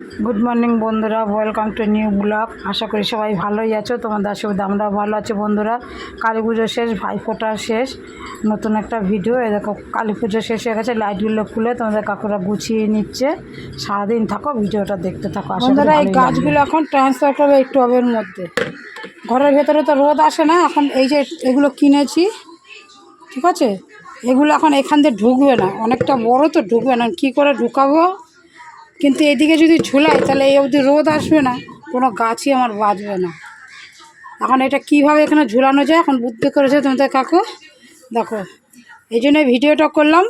Good morning বন্ধুরা। Welcome to new blog আশা করি সবাই ভালোই আছো। তোমাদের সুবিধা আমরা ভালো আছি বন্ধুরা। কালী পুজো শেষ ভাইফোঁটা শেষ। নতুন একটা ভিডিও এ দেখো কালী পুজো শেষ হয়ে গেছে। লাইটগুলো খুলে তোমাদের কাকুরা গুছিয়ে নিচ্ছে। সারাদিন থাকো ভিডিওটা দেখতে থাকো। বন্ধুরা এই গাছগুলো এখন ট্রান্সফার করবে এই টবের মধ্যে। ঘরের ভেতরে তো রোদ আসে না। এখন এই যে এগুলো কিনেছি ঠিক আছে? এগুলো এখন এখান দিয়ে ঢুকবে না। অনেকটা বড় তো ঢুকবে না। কী করে ঢুকাবো? কিন্তু এদিকে যদি ঝুলাই, তাহলে এই অবধি রোদ আসবে না, কোনো গাছই আমার বাঁচবে না। এখন এটা কীভাবে এখানে ঝুলানো যায়, এখন বুদ্ধি করেছে তোমাদের কাকু? দেখো, এই জন্য ভিডিওটা করলাম।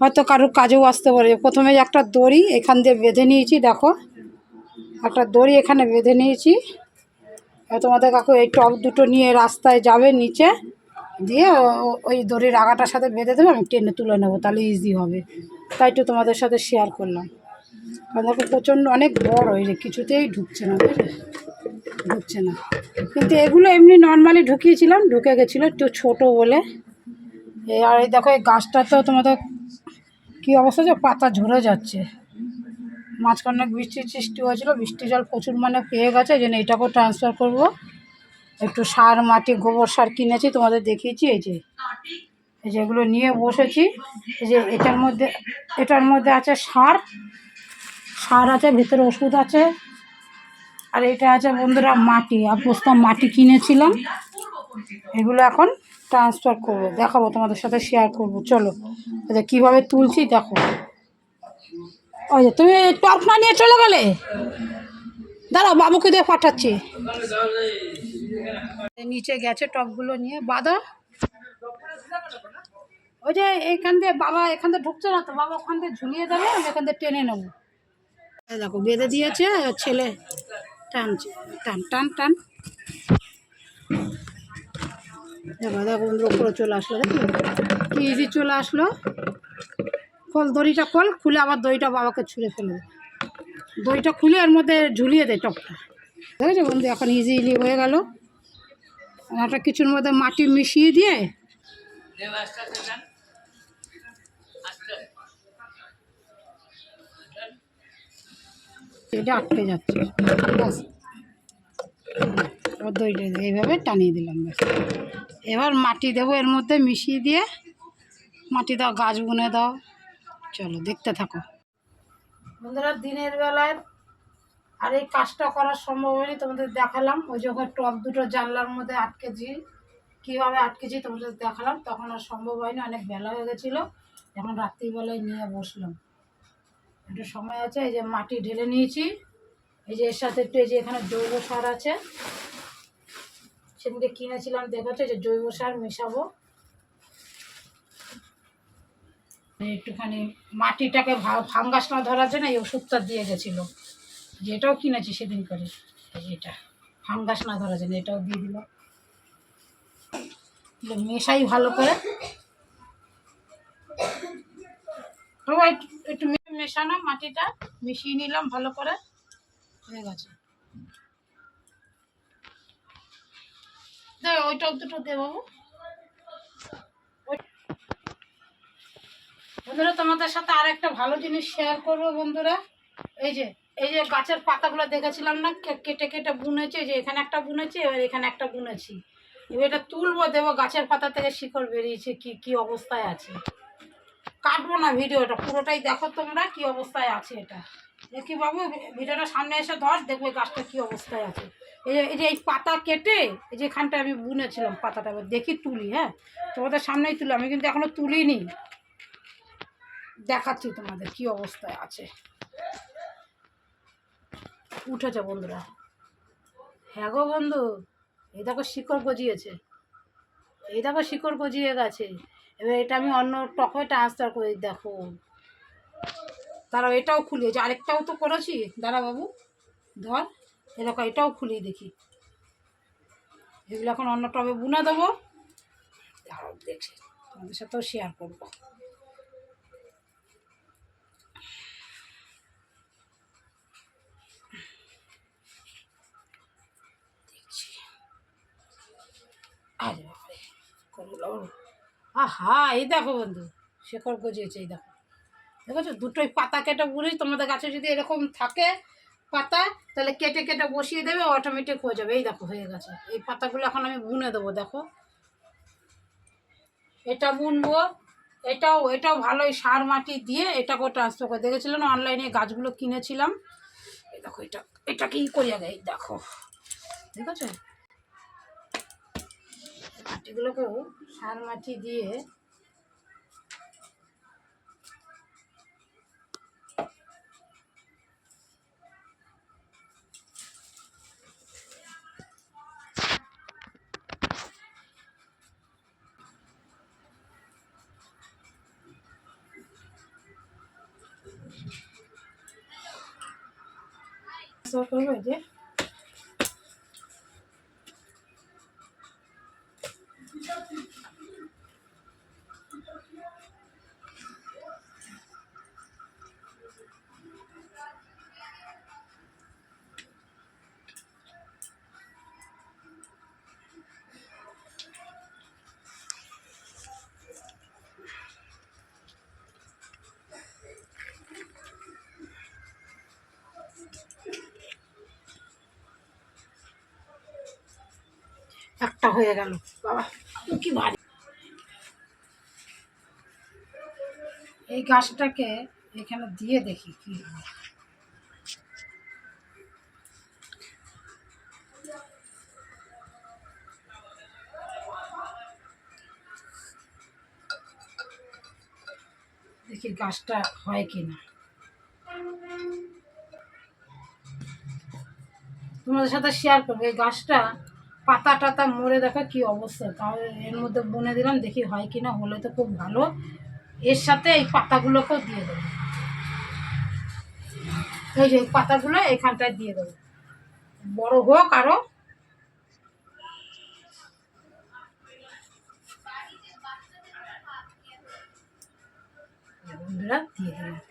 হয়তো কারোর কাজেও আসতে পারে। প্রথমে একটা দড়ি এখান দিয়ে বেঁধে নিয়েছি, দেখো। একটা দড়ি এখানে বেঁধে নিয়েছি। তোমাদের কাকু এই টব দুটো নিয়ে রাস্তায় যাবে নিচে, দিয়ে ওই দড়ির আগাটার সাথে বেঁধে দেবে, আমি টেনে তুলে নেব, তাহলে ইজি হবে। তাই একটু তোমাদের সাথে শেয়ার করলাম। দেখো প্রচণ্ড, অনেক বড়, এই কিছুতেই ঢুকছে না ঢুকছে না। কিন্তু এগুলো এমনি নর্মালি ঢুকিয়েছিলাম, ঢুকে গেছিল একটু ছোটো বলে। আর এই দেখো, এই গাছটা তো তোমাদের কী অবস্থা যে পাতা ঝরে যাচ্ছে। মাঝখানে বৃষ্টির সৃষ্টি হয়েছিল বৃষ্টি জল প্রচুর মানে পেয়ে গেছে, এই জন্য এটাকেও ট্রান্সফার করব। একটু সার, মাটি, গোবর সার কিনেছি, তোমাদের দেখিয়েছি, এই যে। এই যেগুলো নিয়ে বসেছি, এই যে এটার মধ্যে এটার মধ্যে আছে সার সার আছে, ভেতরে ওষুধ আছে। আর এটা আছে বন্ধুরা মাটি, আর বস্তা মাটি কিনেছিলাম। এগুলো এখন ট্রান্সফার করব, দেখাবো তোমাদের সাথে শেয়ার করব। চলো, এটা কীভাবে তুলছি দেখো। ওই যে তুমি টপ না নিয়ে চলে গেলে? দাঁড়াও, বাবুকে দিয়ে পাঠাচ্ছি। নিচে গেছে টপগুলো নিয়ে, বাঁধো। ওই যে এইখান দিয়ে বাবা এখান থেকে ঢুকছে না তো, বাবা ওখান দিয়ে ঝুলিয়ে দেবে, আমি এখান দিয়ে টেনে নেব। দেখো, বেঁধে দিয়েছে ছেলে টানছে। টান টান টান। দেখো দেখো, বন্ধুরা, উপরে চলে আসলো দেখো কি ইজি চলে আসলো? খোল দড়িটা খোল খুলে আবার দড়িটা বাবাকে ছুঁড়ে ফেলে দড়িটা খুলে এর মধ্যে ঝুলিয়ে দেয় টপটা। দেখেছ বন্ধু, এখন ইজিলি হয়ে গেল। একটা কিছুর মধ্যে মাটি মিশিয়ে দিয়ে এটা আটকে যাচ্ছে। ব্যাস দইটা এইভাবে টানিয়ে দিলাম ব্যাস এবার মাটি দেবো এর মধ্যে মিশিয়ে দিয়ে। মাটি দাও, গাছ বুনে দাও। চলো, দেখতে থাকো। বন্ধুরা, দিনের বেলায় আর এই কাজটা করার সম্ভব হয়নি তোমাদের দেখালাম। ওই যখন টপ দুটো জানলার মধ্যে আটকেছি কীভাবে আটকেছি তোমাদের দেখালাম, তখন আর সম্ভব হয়নি, অনেক বেলা হয়ে গেছিল। এখন রাত্রিবেলায় নিয়ে বসলাম। একটু সময় আছে, এই যে মাটি ঢেলে নিয়েছি। এই যে এর সাথে একটু এই যে এখানে জৈব সার আছে। সেদিনকে কিনেছিলাম দেখেছ যে জৈব সার মেশাবো। একটুখানি মাটিটাকে ফাঙ্গাস না ধরার জন্য এই ওষুধটা দিয়ে গেছিল। যেটাও কিনেছি সেদিন করে এটা ফাঙ্গাস না ধরার জন্য এটাও দিয়ে দিয়ে মেশাই ভালো করে। একটু মেশানো মাটিটা মিশিয়ে নিলাম ভালো করে। হয়ে গেছে। দে দুটো দে বাবু। বন্ধুরা, তোমাদের সাথে আর একটা ভালো জিনিস শেয়ার করব বন্ধুরা। এই যে এই যে গাছের পাতাগুলো দেখেছিলাম না? কেটে কেটে বুনেছে যে এখানে একটা বুনেছি, এবার এখানে একটা বুনেছি। এবার এটা তুলবো, দেবো, গাছের পাতা থেকে শিকড় বেরিয়েছে, কি কি অবস্থায় আছে। কাটবো না ভিডিওটা, পুরোটাই দেখো তোমরা কি অবস্থায় আছে এটা। দেখি বাবু, ভিডিওটা সামনে এসে ধর, দেখবে গাছটা কি অবস্থায় আছে। এই যে এই যে এই পাতা কেটে, এই যে এখানটা আমি বুনেছিলাম পাতাটা দেখি তুলি হ্যাঁ? তোমাদের সামনেই তুলি, আমি কিন্তু এখনও তুলিনি। দেখাচ্ছি তোমাদের কি অবস্থায় আছে। উঠেছে বন্ধুরা। হ্যাঁ গো বন্ধু, এই দেখো শিকড় গজিয়েছে। এই দেখো শিকড় গজিয়ে গেছে। এবার এটা আমি অন্য টকে ট্রান্সফার করি দেখো। দাঁড়াও, এটাও খুলিয়েছে আরেকটাও তো করেছি। দাঁড়া বাবু, ধর এরকম এটাও খুলিয়ে দেখি। এগুলো এখন অন্য টবে বুনে দেবো। দেখছি, তোমাদের সাথেও শেয়ার করব। আরে বাবারে করল আহা, এই দেখো বন্ধু শেকড় গজিয়েছে এই দেখো। দেখেছ? দুটোই পাতা কেটে বুঝি তোমাদের গাছে যদি এরকম থাকে পাতা, তাহলে কেটে কেটে বসিয়ে দেবে অটোমেটিক হয়ে যাবে। এই দেখো, হয়ে গেছে। এই পাতাগুলো এখন আমি বুনে দেবো, দেখো। এটা বুনবো, এটাও এটাও ভালোই সার মাটি দিয়ে এটাকেও ট্রান্সফার করে। দেখেছিলাম অনলাইনে গাছগুলো কিনেছিলাম? এই দেখো, এটা এটা কি করি আগে? দেখো। ঠিক আছে মাটিগুলোকেও সার মাটি দিয়ে করব যে একটা হয়ে গেল। এই গাছটাকে এখানে দিয়ে দেখি কি দেখি গাছটা হয় কিনা। তোমাদের সাথে শেয়ার করব, এই গাছটা পাতা টাতা মরে দেখো কি অবস্থা? তাহলে এর মধ্যে বুনে দিলাম, দেখি হয় কি না, হলে তো খুব ভালো। এর সাথে এই পাতাগুলোকেও দিয়ে দেবো। এই যে পাতাগুলো এখানটায় দিয়ে দেবো। বড় হোক আরও। বন্ধুরা, দিয়ে দিলাম।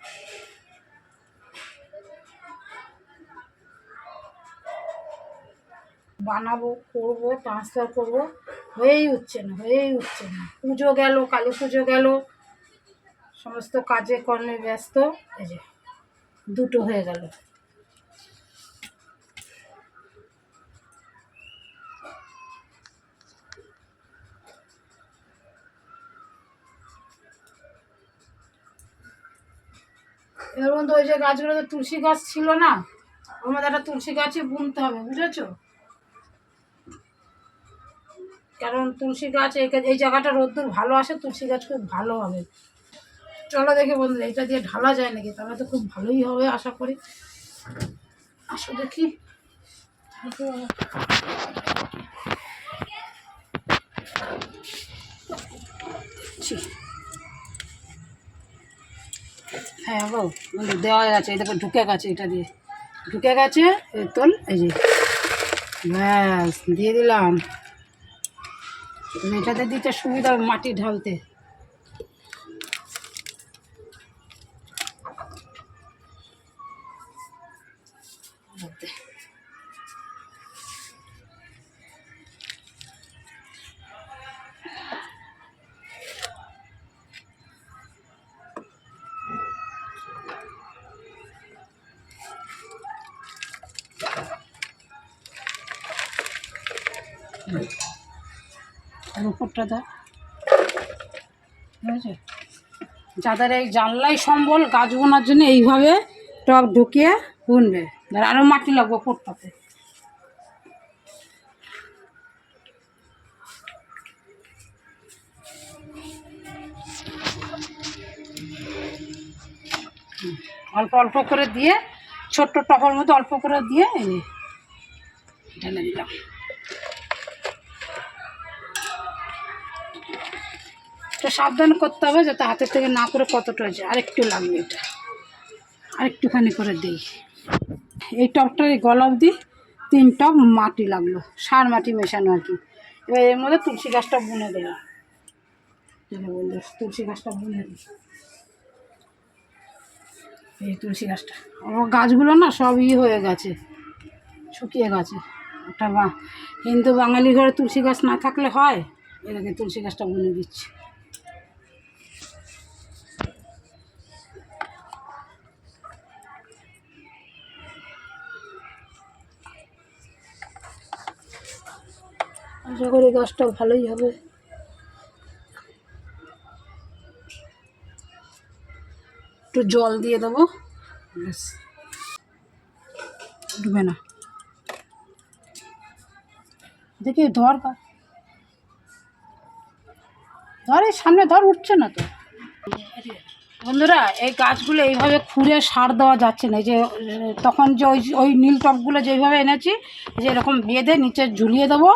বানাবো, করব ট্রান্সফার করব। হয়েই উঠছে না, হয়েই উঠছে না। পুজো গেল, কালী পুজো গেল। সমস্ত কাজে কর্মে ব্যস্ত। এই যে, দুটো হয়ে গেল। এর মধ্যে ওই যে গাছগুলো তো তুলসী গাছ ছিল না? মধ্যে একটা তুলসী গাছই বুনতে হবে, বুঝেছ? কারণ তুলসী গাছ এই জায়গাটা রোদ্দুর ভালো আসে, তুলসী গাছ খুব ভালো হবে। চলো দেখে বন্ধুরা, এটা দিয়ে ঢালা যায় নাকি? তাহলে তো খুব ভালোই হবে, আশা করি। আসো দেখি। হ্যাঁ গো বন্ধু, দেওয়া গেছে। এটা ঢুকে গেছে এটা দিয়ে। ঢুকে গেছে তোল, এই যে। ব্যাস, দিয়ে দিলাম। এটাতে দিতে সুবিধা হবে মাটি ঢালতে। যাদের এই জানলাই সম্বল গাছ বোনার জন্য এইভাবে টব ঢুকিয়ে বুনবে। ধর আরও মাটি লাগবে হুম, অল্প অল্প করে দিয়ে ছোট্ট টবের মধ্যে অল্প করে দিয়ে ঢেলে দিলাম। তো সাবধান করতে হবে যাতে হাতের থেকে না করে কতটা হয়েছে। আরেকটু লাগবে এটা। আরেকটুখানি করে দিই। এই টবটার এই গলা অবধি তিন টব মাটি লাগল, সার মাটি মেশানো আর কি। এবার এর মধ্যে তুলসী গাছটা বুনে দেখো তুলসী গাছটা বুনে দিই এই তুলসী গাছটা। আমার গাছগুলো না সব ই হয়ে গেছে, শুকিয়ে গেছে। একটা বা হিন্দু বাঙালি ঘরে তুলসী গাছ না থাকলে হয় এটাকে তুলসী গাছটা বুনে দিচ্ছি। আশা করি গাছটা ভালোই হবে। একটু জল দিয়ে দেবো। ডুবে না। দেখি ধর ধর, এই সামনে ধর, উঠছে না তো। বন্ধুরা, এই গাছগুলো এইভাবে খুঁড়ে সার দেওয়া যাচ্ছে না। যে, তখন যে ওই ওই নীল টপগুলো যেইভাবে এনেছি যে এরকম বেঁধে নিচে ঝুলিয়ে দেবো।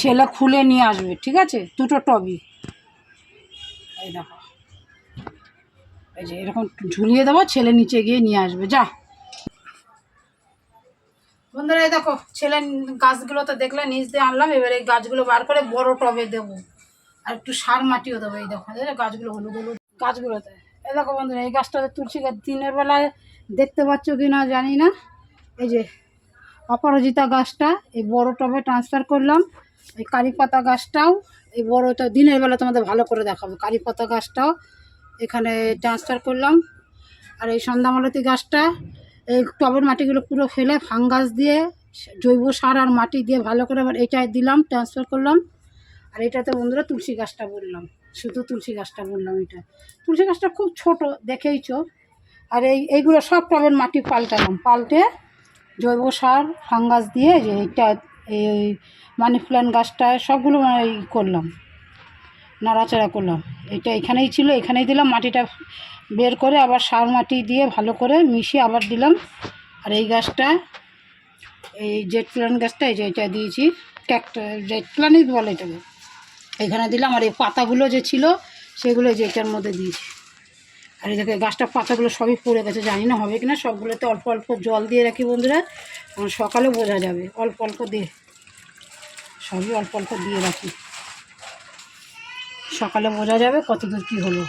ছেলে খুলে নিয়ে আসবে, ঠিক আছে? দুটো টবই এই দেখো। এই যে এরকম ঝুলিয়ে দেবো, ছেলে নিচে গিয়ে নিয়ে আসবে। যা। বন্ধুরা, এই দেখো, ছেলে গাছগুলো তো দেখলে নিচ দিয়ে আনলাম, এবার এই গাছগুলো বার করে বড় টবে দেবো। আর একটু সার মাটিও দেবো, এই দেখো গাছগুলো হলুদ হলুদ গাছগুলোতে। এই দেখো বন্ধুরা, এই গাছটাতে তুলসী গাছ দিনের বেলায় দেখতে পাচ্ছ কি না জানি না। এই যে অপরাজিতা গাছটা, এই বড় টবে ট্রান্সফার করলাম। এই কারি পাতা গাছটাও, এই বড়টা দিনের বেলা তোমাদের ভালো করে দেখাবো। কারি পাতা গাছটাও এখানে ট্রান্সফার করলাম। আর এই সন্ধ্যামালতি গাছটা, এই টবের মাটিগুলো পুরো ফেলে ফাঙ্গাস দিয়ে, জৈব সার আর মাটি দিয়ে ভালো করে আবার এটাই দিলাম ট্রান্সফার করলাম। আর এটাতে বন্ধুরা তুলসী গাছটা বললাম, শুধু তুলসী গাছটা বললাম এটা। তুলসী গাছটা খুব ছোট, দেখেইছো? আর এই, এইগুলো সব টবের মাটি পাল্টালাম, পাল্টে জৈব সার ফাঙ্গাস দিয়ে যে এইটা এই মানি প্ল্যান্ট গাছটা সবগুলো মানে করলাম, নাড়াচাড়া করলাম। এটা এখানেই ছিল, এখানেই দিলাম, মাটিটা বের করে আবার সার মাটি দিয়ে ভালো করে মিশিয়ে আবার দিলাম। আর এই গাছটা, এই জেট প্ল্যান্ট গাছটা, এই যে এটা দিয়েছি ক্যাকটা জেট প্ল্যানই বলে এটাকে। এখানে দিলাম, আর এই পাতাগুলো যে ছিল, সেগুলো যে এটার মধ্যে দিয়েছি। আর এই দেখো গাছটার পাতাগুলো সবই পড়ে গেছে, জানি না হবে কিনা, সবগুলোতে অল্প অল্প জল দিয়ে রাখি বন্ধুরা সকালে বোঝা যাবে, অল্প অল্প দিয়ে। সবই অল্প অল্প দিয়ে রাখি। সকালে বোঝা যাবে কতদূর কী হলো।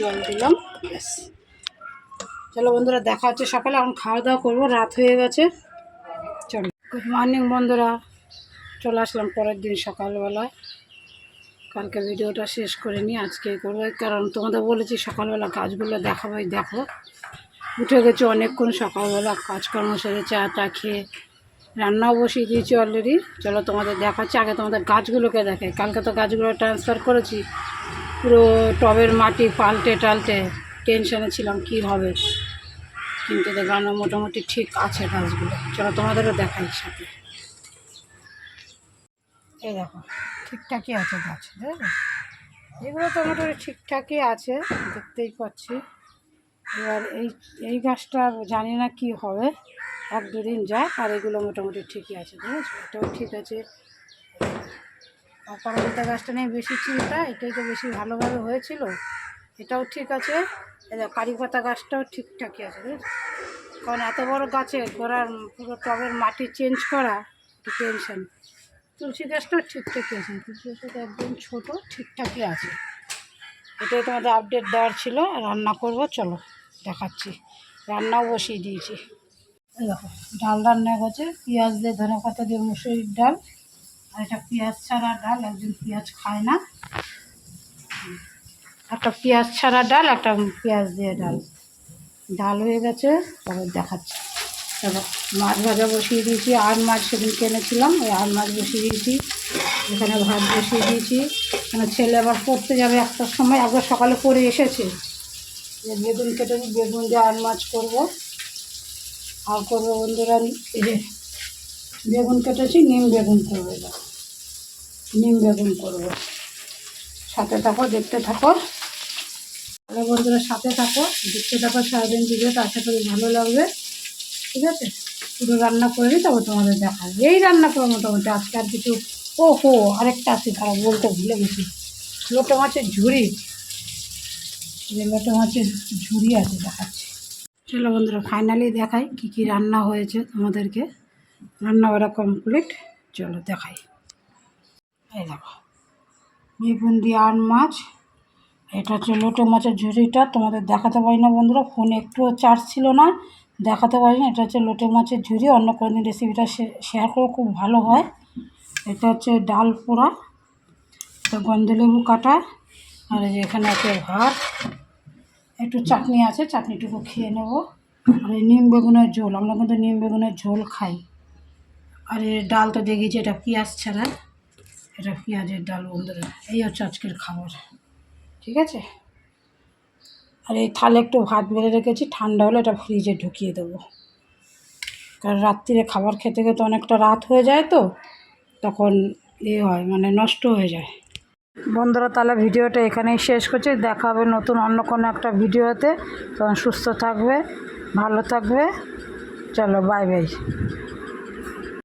জল দিলাম, ব্যাস। চলো বন্ধুরা, দেখা হচ্ছে সকালে। এখন খাওয়া দাওয়া করব, রাত হয়ে গেছে। চলো। গুড মর্নিং বন্ধুরা। চলে আসলাম পরের দিন সকালবেলা। কালকে ভিডিওটা শেষ করে নিই আজকে করব। কারণ তোমাদের বলেছি সকালবেলা কাজগুলো দেখাবো, এই দেখো। উঠে গেছে অনেকক্ষণ সকালবেলা, কাজকর্ম সেরে চা টা খেয়ে রান্নাও বসিয়ে দিয়েছি অলরেডি চলো তোমাদের দেখাচ্ছি, আগে তোমাদের গাছগুলোকে দেখাই। কালকে তো গাছগুলো ট্রান্সফার করেছি, পুরো টবের মাটি পাল্টে টাল্টে। টেনশনে ছিলাম কি হবে। কিন্তু দেখলাম না, মোটামুটি ঠিক আছে গাছগুলো। চলো তোমাদেরও দেখাই সাথে। এই দেখো, ঠিকঠাকই আছে গাছ দেখো এগুলো তো মোটামুটি ঠিকঠাকই আছে, দেখতেই পাচ্ছি। এবার এই এই গাছটা জানি না কি হবে, এক দুদিন যায় আর এগুলো মোটামুটি ঠিকই আছে বুঝেছ এটাও ঠিক আছে। পরবর্তী গাছটা নিয়ে বেশি চিন্তা, এটাই তো বেশি ভালোভাবে হয়েছিল, এটাও ঠিক আছে। কারি পাতা গাছটাও ঠিকঠাকই আছে কারণ এত বড় গাছে গোড়ার পুরো টবের মাটি চেঞ্জ করা টেনশন তুলসী গাছটাও ঠিকঠাকই আছে, তুলসী গাছটা একদম ছোটো, ঠিকঠাকই আছে। এটাই তোমাদের আপডেট দেওয়ার ছিল, রান্না করব, চলো দেখাচ্ছি। রান্নাও বসিয়ে দিয়েছি। দেখো, ডাল রান্না করছে পেঁয়াজ দিয়ে ধনে পাতা দিয়ে মুসুরির ডাল। আর এটা পেঁয়াজ ছাড়া ডাল, একজন পেঁয়াজ খায় না। একটা পেঁয়াজ ছাড়া ডাল, একটা পেঁয়াজ দিয়ে ডাল। ডাল হয়ে গেছে তবে দেখাচ্ছি। মাছ ভাজা বসিয়ে দিয়েছি আর মাছ সেদিন কিনেছিলাম ওই আর মাছ বসিয়ে দিয়েছি, এখানে ভাত বসিয়ে দিয়েছি। মানে ছেলে আবার পড়তে যাবে একটার সময়, একবার সকালে পড়ে এসেছে। বেগুন কেটে বেগুন দিয়ে আর মাছ করব। আর করব বন্ধুরা, এই যে বেগুন কেটেছি, নিম বেগুন করব নিম বেগুন করব। সাথে থাকো, দেখতে থাকো। বন্ধুরা, সাথে থাকো, দেখতে থাকো, সারাদিন ভিডিওটা, আশা করি ভালো লাগবে। ঠিক আছে? পুরো রান্না করে নিই তবে তোমাদের দেখা এই রান্না করো মোটামুটি, আজকে আর কিছু ও হো আরেকটা আছে তারা বলতে ভুলে গেছি। লোটো মাছের ঝুড়ি। লোটো মাছের ঝুড়ি আছে, দেখাচ্ছি। চলো বন্ধুরা ফাইনালি দেখাই কি কি রান্না হয়েছে তোমাদেরকে। রান্না করা কমপ্লিট চলো দেখাই। এই দেখো বেগুন দিয়ে আর মাছ। এটা হচ্ছে লোটো মাছের ঝুড়িটা, তোমাদের দেখাতে পারি না বন্ধুরা, ফোনে একটুও চার্জ ছিল না। দেখাতে পারি না। এটা হচ্ছে লোটে মাছের ঝুড়ি অন্য কোনো দিন রেসিপিটা শেয়ার করে, খুব ভালো হয়। এটা হচ্ছে ডাল পোড়া। তো গন্ধলেবু কাটা। আর এই যে এখানে আছে ভাত। একটু চাটনি আছে, চাটনিটুকু খেয়ে নেব। আর এই নিম বেগুনের ঝোল, আমরা কিন্তু নিম বেগুনের ঝোল খাই। আর এর ডাল তো দেখিয়েছি, এটা পেঁয়াজ ছাড়া। এটা পেঁয়াজের ডাল, বন্ধুরা। এই হচ্ছে আজকের খাবার। ঠিক আছে? আর এই থালে একটু ভাত বেড়ে রেখেছি, ঠান্ডা হলে এটা ফ্রিজে ঢুকিয়ে দেবো। কারণ রাত্রিরে খাবার খেতে খেতে অনেকটা রাত হয়ে যায় তো, তখন এ হয় মানে নষ্ট হয়ে যায়। বন্ধুরা, তাহলে ভিডিওটা এখানেই শেষ করছি। দেখা হবে নতুন অন্য কোনো একটা ভিডিওতে। তখন সুস্থ থাকবে, ভালো থাকবে। চলো বাই বাই